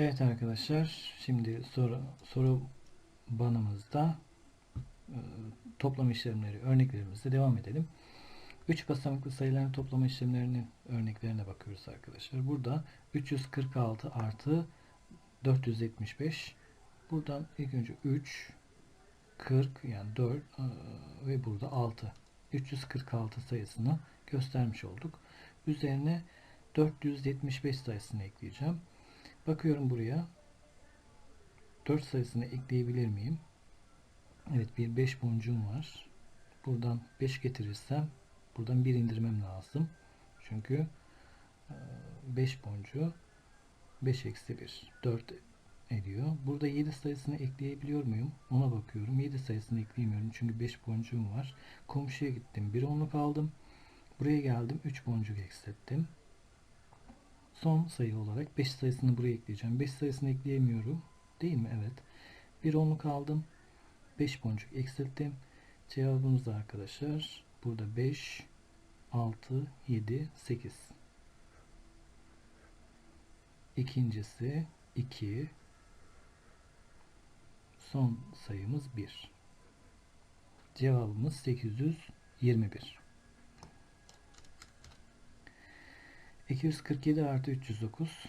Evet arkadaşlar şimdi soru soru banımızda e, toplam işlemleri örneklerimizle devam edelim. 3 basamaklı sayıların toplama işlemlerinin örneklerine bakıyoruz arkadaşlar. Burada 346 artı 475 buradan ilk önce 3 40 yani 4 e, ve burada 6 346 sayısını göstermiş olduk. Üzerine 475 sayısını ekleyeceğim. Bakıyorum buraya. 4 sayısını ekleyebilir miyim? Evet bir 5 boncuğum var. Buradan 5 getirirsem buradan 1 indirmem lazım. Çünkü 5 boncuğu 5 eksi 1 4 ediyor. Burada 7 sayısını ekleyebiliyor muyum? Ona bakıyorum. 7 sayısını ekleyemiyorum. Çünkü 5 boncuğum var. Komşuya gittim. 1 onluk aldım. Buraya geldim. 3 boncuk eksilttim son sayı olarak 5 sayısını buraya ekleyeceğim. 5 sayısını ekleyemiyorum. Değil mi? Evet. Bir onluk aldım. 5 boncuk eksilttim. Cevabımız da arkadaşlar burada 5, 6, 7, 8. İkincisi 2. Son sayımız 1. Cevabımız 821. 247 artı 309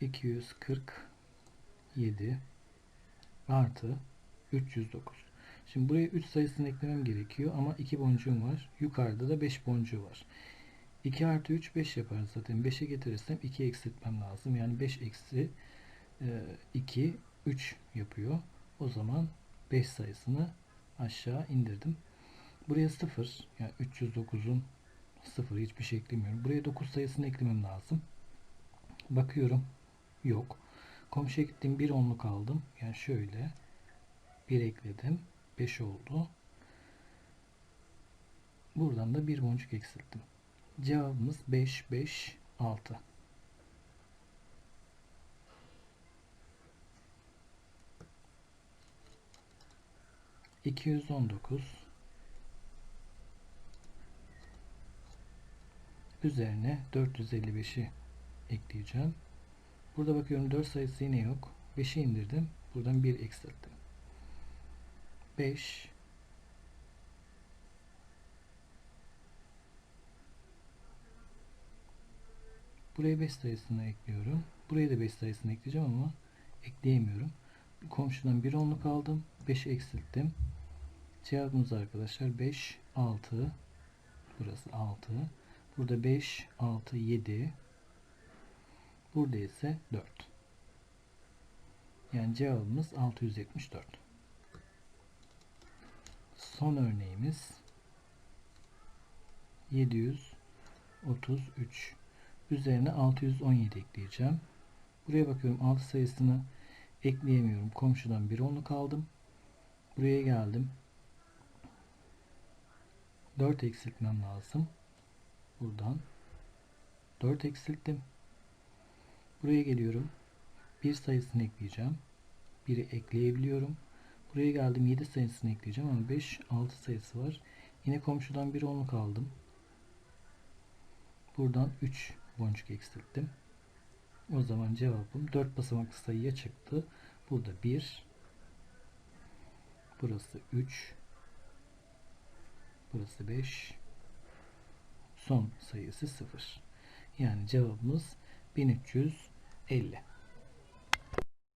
247 artı 309 Şimdi buraya 3 sayısını eklemem gerekiyor ama 2 boncuğum var. Yukarıda da 5 boncuğu var. 2 artı 3 5 yapar zaten. 5'e getirirsem 2 eksiltmem lazım. Yani 5 eksi 2 e, 3 yapıyor. O zaman 5 sayısını aşağı indirdim. Buraya 0 yani 309'un 0 hiçbir şey eklemiyorum. Buraya 9 sayısını eklemem lazım. Bakıyorum. Yok. Komşuya gittim. Bir onluk aldım. Yani şöyle. Bir ekledim. 5 oldu. Buradan da bir boncuk eksilttim. Cevabımız 5, 5, 6. İki yüz on dokuz üzerine 455'i ekleyeceğim. Burada bakıyorum 4 sayısı yine yok. 5'i indirdim. Buradan 1 eksilttim. 5 Buraya 5 sayısını ekliyorum. Buraya da 5 sayısını ekleyeceğim ama ekleyemiyorum. Komşudan bir onluk aldım. 5 eksilttim. Cevabımız arkadaşlar 5, 6. Burası 6. Burada 5, 6, 7. Burada ise 4. Yani cevabımız 674. Son örneğimiz 733 üzerine 617 ekleyeceğim. Buraya bakıyorum 6 sayısını ekleyemiyorum. Komşudan bir onluk aldım. Buraya geldim. 4 eksiltmem lazım. Buradan 4 eksilttim. Buraya geliyorum. Bir sayısını ekleyeceğim. 1'i ekleyebiliyorum. Buraya geldim 7 sayısını ekleyeceğim ama 5 6 sayısı var. Yine komşudan bir onluk aldım. Buradan 3 boncuk eksilttim. O zaman cevabım 4 basamaklı sayıya çıktı. Burada 1 Burası 3 Burası 5 son sayısı 0. Yani cevabımız 1350.